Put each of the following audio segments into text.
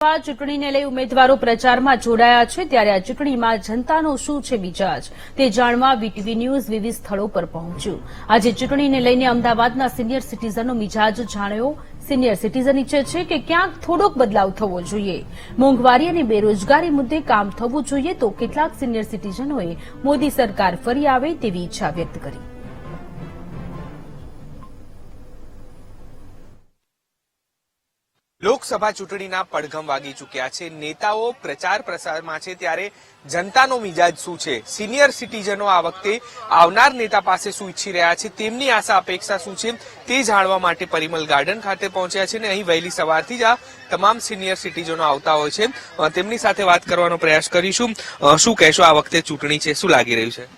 ચૂંટણીને લઈ ઉમેદવારો પ્રચારમાં જોડાયા છે, ત્યારે આ ચૂંટણીમાં જનતાનો શું છે મિજાજ તે જાણવા વીટીવી ન્યૂઝ વિવિધ સ્થળો પર પહોંચ્યું. આજે ચૂંટણીને લઈને અમદાવાદના સિનિયર સિટીઝનનો મિજાજ જાણ્યો. સિનિયર સિટીઝન ઈચ્છે છે કે ક્યાંક થોડોક બદલાવ થવો જોઈએ. મોંઘવારી અને બેરોજગારી મુદ્દે કામ થવું જોઈએ તો કેટલાક સિનિયર સિટીઝનોએ મોદી સરકાર ફરી આવે તેવી ઈચ્છા વ્યક્ત કરી. લોકસભા ચૂંટણીના પડઘમ વાગી ચૂક્યા છે. નેતાઓ પ્રચાર પ્રસારમાં છે ત્યારે જનતાનો મિજાજ શું છે? સિનિયર સિટીઝનો આ વખતે આવનાર નેતા પાસે શું ઈચ્છી રહ્યા છે? તેમની આશા અપેક્ષા શું છે? તે જાણવા માટે પરિમલ ગાર્ડન ખાતે પહોંચ્યા છે અને અહીં વહેલી સવારથી જ આ તમામ સિનિયર સિટીઝનો આવતા હોય છે. તેમની સાથે વાત કરવાનો પ્રયાસ કરીશું. શું કહેશો આ વખતે ચૂંટણી છે? શું લાગી રહ્યું છે?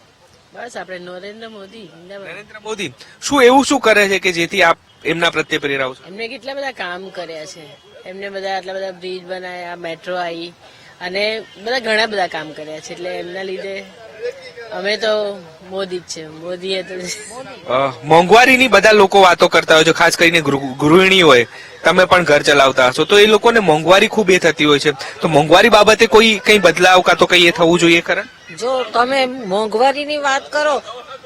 બસ આપણે નરેન્દ્ર મોદી નરેન્દ્ર મોદી શું એવું શું કરે છે કે જેથી આપ એમના પ્રત્યે પ્રેરાવ છો. એમને કેટલા બધા કામ કર્યા છે. એમને બધા આટલા બધા બ્રિજ બનાવ્યા મેટ્રો આવી અને બધા ઘણા બધા કામ કર્યા છે. એટલે એમના લીધે અમે તો મોદી જ છે. મોદી તો મોંઘવારીની બધા લોકો વાતો કરતા હોય છે. ખાસ કરીને ગૃહિણી હોય. તમે પણ ઘર ચલાવતા હશો. તો એ લોકોને મોંઘવારી ખૂબ એ થતી હોય છે. તો મોંઘવારી બાબતે કોઈ કઈ બદલાવ કાં તો કઈ એ થવું જોઈએ ખરા? જો તમે મોંઘવારીની વાત કરો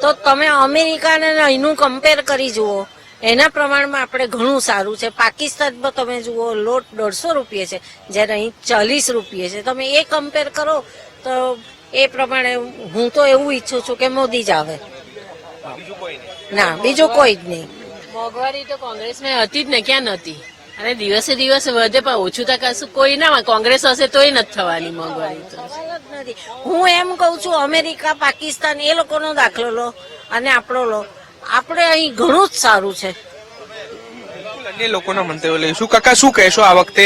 તો તમે અમેરિકાને ને અહીંનું કમ્પેર કરી જુઓ. એના પ્રમાણમાં આપણે ઘણું સારું છે. પાકિસ્તાનમાં તમે જુઓ લોટ દોઢસો રૂપિયે છે. જ્યારે અહીં ચાલીસ રૂપિયે છે. તમે એ કમ્પેર કરો તો એ પ્રમાણે હું તો એવું ઈચ્છું છું કે મોદી જ આવે. ના બીજું કોઈ જ નહીં. મોંઘવારી તો કોંગ્રેસમાં હતી જ ને ક્યાં નથી અને દિવસે દિવસે વધે પણ ઓછું તો કશું કોઈ ના કોંગ્રેસ હશે તોય નથી થવાની મોંઘવારી તો. નથી. હું એમ કઉ છું અમેરિકા પાકિસ્તાન એ લોકોનો દાખલો લો અને આપણો લો. આપણે અહીં ઘણું જ સારું છે. અન્ય લોકોના મંતવ્યો લઈશું કાકા શું કહેશો આ વખતે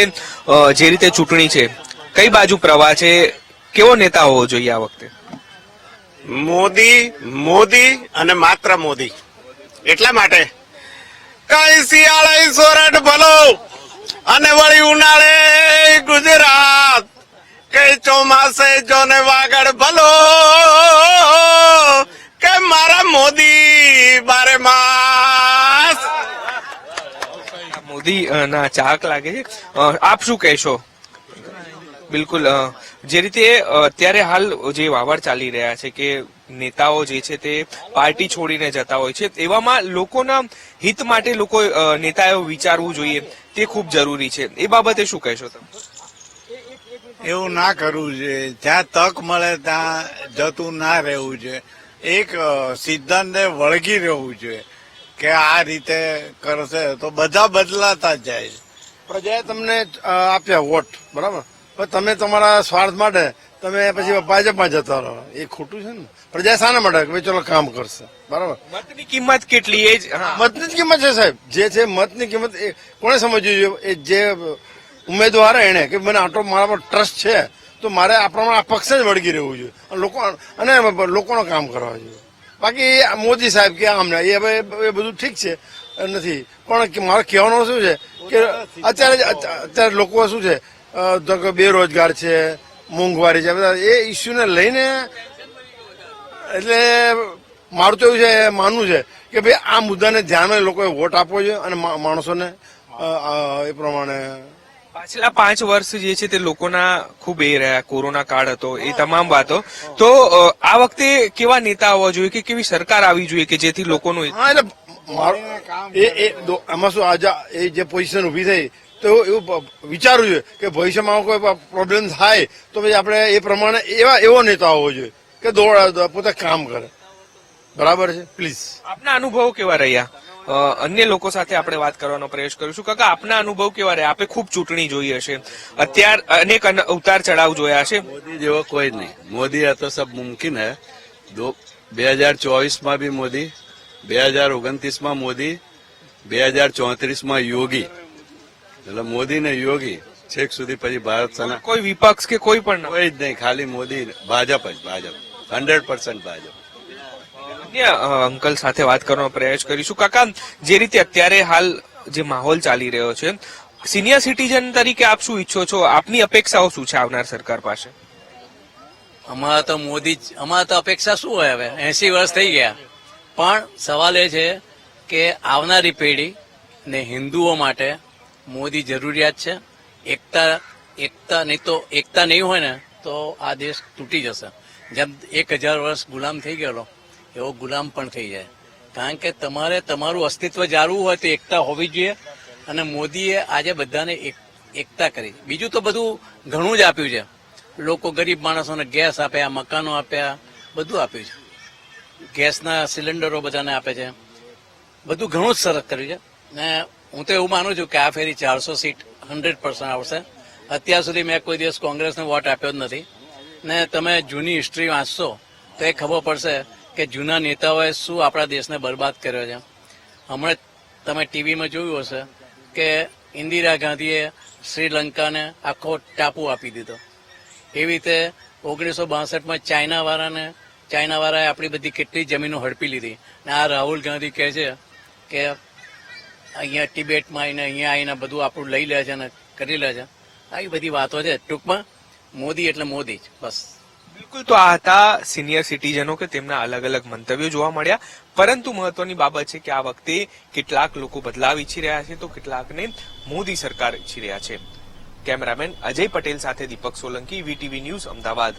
જે રીતે ચૂંટણી છે? કઈ બાજુ પ્રવાહ છે? કેવો નેતા હોવો જોઈએ આ વખતે? મોદી મોદી અને માત્ર મોદી. એટલા માટે કઈ શિયાળે સોરઠ ભલો અને વળી ઉનાળે ગુજરાત. કઈ ચોમાસે જોને વાગડ ભલો. કે મારા મોદી? બારે માસ. મોદી ના ચાહક લાગે છે. આપ શું કહેશો? બિલકુલ જે રીતે અત્યારે હાલ જે વાવડ ચાલી રહ્યા છે કે નેતાઓ જે છે તે પાર્ટી છોડીને જતા હોય છે એવામાં લોકોના હિત માટે લોકો નેતાઓ વિચારવું જોઈએ. તે ખૂબ જરૂરી છે. એ બાબતે શું કહેશો તમે? એવું ના કરવું જોઈએ. જ્યાં તક મળે ત્યાં જતું ના રહેવું જોઈએ. એક સિદ્ધાંતને વળગી રહેવું જોઈએ કે આ રીતે કરશે તો બધા બદલાતા જ જાય. પ્રજાએ તમને આપ્યા વોટ બરાબર? પણ તમે તમારા સ્વાર્થ માટે તમે પછી ભાજપમાં જતા રહો. એ ખોટું છે ને? પ્રજા શાના માટે કે ભાઈ ચલો કામ કરશે બરાબર? મતની કિંમત કેટલી? એ જ હા. મતની જ કિંમત છે સાહેબ. જે છે મતની કિંમત એ કોણે સમજવી જોઈએ? એ જે ઉમેદવાર એને કે મને આટલો મારા પર ટ્રસ્ટ છે તો મારે આ પ્રમાણે આ પક્ષ જ વળગી રહેવું જોઈએ. અને લોકો અને લોકોનો કામ કરવા જોઈએ. બાકી મોદી સાહેબ કે આમને એ હવે એ બધું ઠીક છે. નથી. પણ મારે કહેવાનું શું છે? કે અત્યારે અત્યારે લોકો શું છે? બેરોજગાર છે મોંઘવારી છે બધા એ ઇસ્યુને લઈને એટલે મારું તો એવું છે માનવું છે કે ભાઈ આ મુદ્દાને ધ્યાનમાં લોકોએ વોટ આપવો જોઈએ અને માણસોને એ પ્રમાણે પાછલા પાંચ વર્ષ જે છે તે લોકોના ખૂબ એ રહ્યા કોરોના કાળ હતો એ તમામ વાતો. તો આ વખતે કેવા નેતા આવવા જોઈએ કે કેવી સરકાર આવી જોઈએ કે જેથી લોકોનું આમાં શું આજે એ જે પોઝિશન ઊભી થઈ તો એવું વિચારવું જોઈએ કે ભવિષ્યમાં કોઈ પ્રોબ્લેમ થાય તો પછી આપણે એ પ્રમાણે એવા એવો નેતા હોવો જોઈએ કે દોડ પોતે કામ કરે. બરાબર છે? પ્લીઝ આપના અનુભવો કેવા રહ્યા? અન્ય લોકો સાથે આપણે વાત કરવાનો પ્રયાસ કરીશું. કાકા આપના અનુભવ કેવા રહે આપે ખૂબ ચૂંટણી જોઈ હશે. અત્યાર અનેક ઉતાર ચડાવ જોયા છે. મોદી જેવો કોઈ નહીં. મોદી આ તો સબ મુમકિન હે. બે હજાર ચોવીસમાં બી મોદી બે હજાર ઓગણત્રીસમાં મોદી બે હજાર ચોત્રીસમાં યોગી. એટલે મોદી ને યોગી છેક સુધી પછી ભારત કોઈ વિપક્ષ કે કોઈ પણ કોઈ જ નહીં. ખાલી મોદી ભાજપ જ ભાજપ. Hundred percent Bhajap. અન્ય અંકલ સાથે વાત કરવાનો પ્રયાસ કરીશું. કાકા, જે રીતે અત્યારે હાલ જે માહોલ ચાલી રહ્યો છે, સિનિયર સિટીઝન તરીકે આપ શું ઈચ્છો છો? આપની અપેક્ષાઓ શું છે આવનાર સરકાર પાસે? અમારા તો મોદી અમારા તો અપેક્ષા શું હોય હવે? એસી વર્ષ થઈ ગયા. પણ સવાલ એ છે કે આવનારી પેઢી ને હિન્દુઓ માટે મોદી જરૂરિયાત છે? એકતા એકતા નહીં તો એકતા નહીં હોય ને, તો આ દેશ તૂટી જશે. જેમ એક હજાર વર્ષ ગુલામ થઈ ગયેલો એવો ગુલામ પણ થઈ જાય. કારણ કે તમારે તમારું અસ્તિત્વ જાળવવું હોય તો એકતા હોવી જોઈએ અને મોદીએ આજે બધાને એક- એકતા કરી. બીજું તો બધું ઘણું જ આપ્યું છે. લોકો ગરીબ માણસોને ગેસ આપ્યા મકાનો આપ્યા, બધું આપ્યું છે. ગેસના સિલિન્ડરો બધાને આપે છે. બધું ઘણું જ સરસ કર્યું છે. ને હું તો એવું માનું છું કે આ ફેરી ચારસો સીટ હંડ્રેડ પર્સન્ટ આવશે. અત્યાર સુધી મેં કોઈ દિવસ કોંગ્રેસને વોટ આપ્યો જ નથી. ને તમે જૂની હિસ્ટ્રી વાંચશો તો એ ખબર પડશે કે જૂના નેતાઓએ શું આપણા દેશને બરબાદ કર્યો છે? હમણાં તમે ટીવીમાં જોયું હશે કે ઇન્દિરા ગાંધીએ શ્રીલંકાને આખો ટાપુ આપી દીધો. એવી રીતે ઓગણીસો બાસઠમાં ચાઇનાવાળાને, ચાઇનાવાળાએ આપણી બધી કેટલી જમીનો હડપી લીધી. અને આ રાહુલ ગાંધી કહે છે કે અહીંયા ટિબેટમાં આવીને, અહીંયા આવીને બધું આપણું લઈ લે છે અને કરી લે છે. આવી બધી વાતો છે ટૂંકમાં. મોદી એટલે મોદી જ, બસ. બિલકુલ તો આ હતા સિનિયર સિટીઝનો કે તેમના અલગ અલગ મંતવ્યો જોવા મળ્યા. પરંતુ મહત્વની બાબત છે કે આ વખતે કેટલાક લોકો બદલાવ ઈચ્છી રહ્યા છે તો કેટલાકને મોદી સરકાર ઈચ્છી રહ્યા છે. કેમેરામેન અજય પટેલ સાથે દીપક સોલંકી, વીટીવી ન્યૂઝ, અમદાવાદ.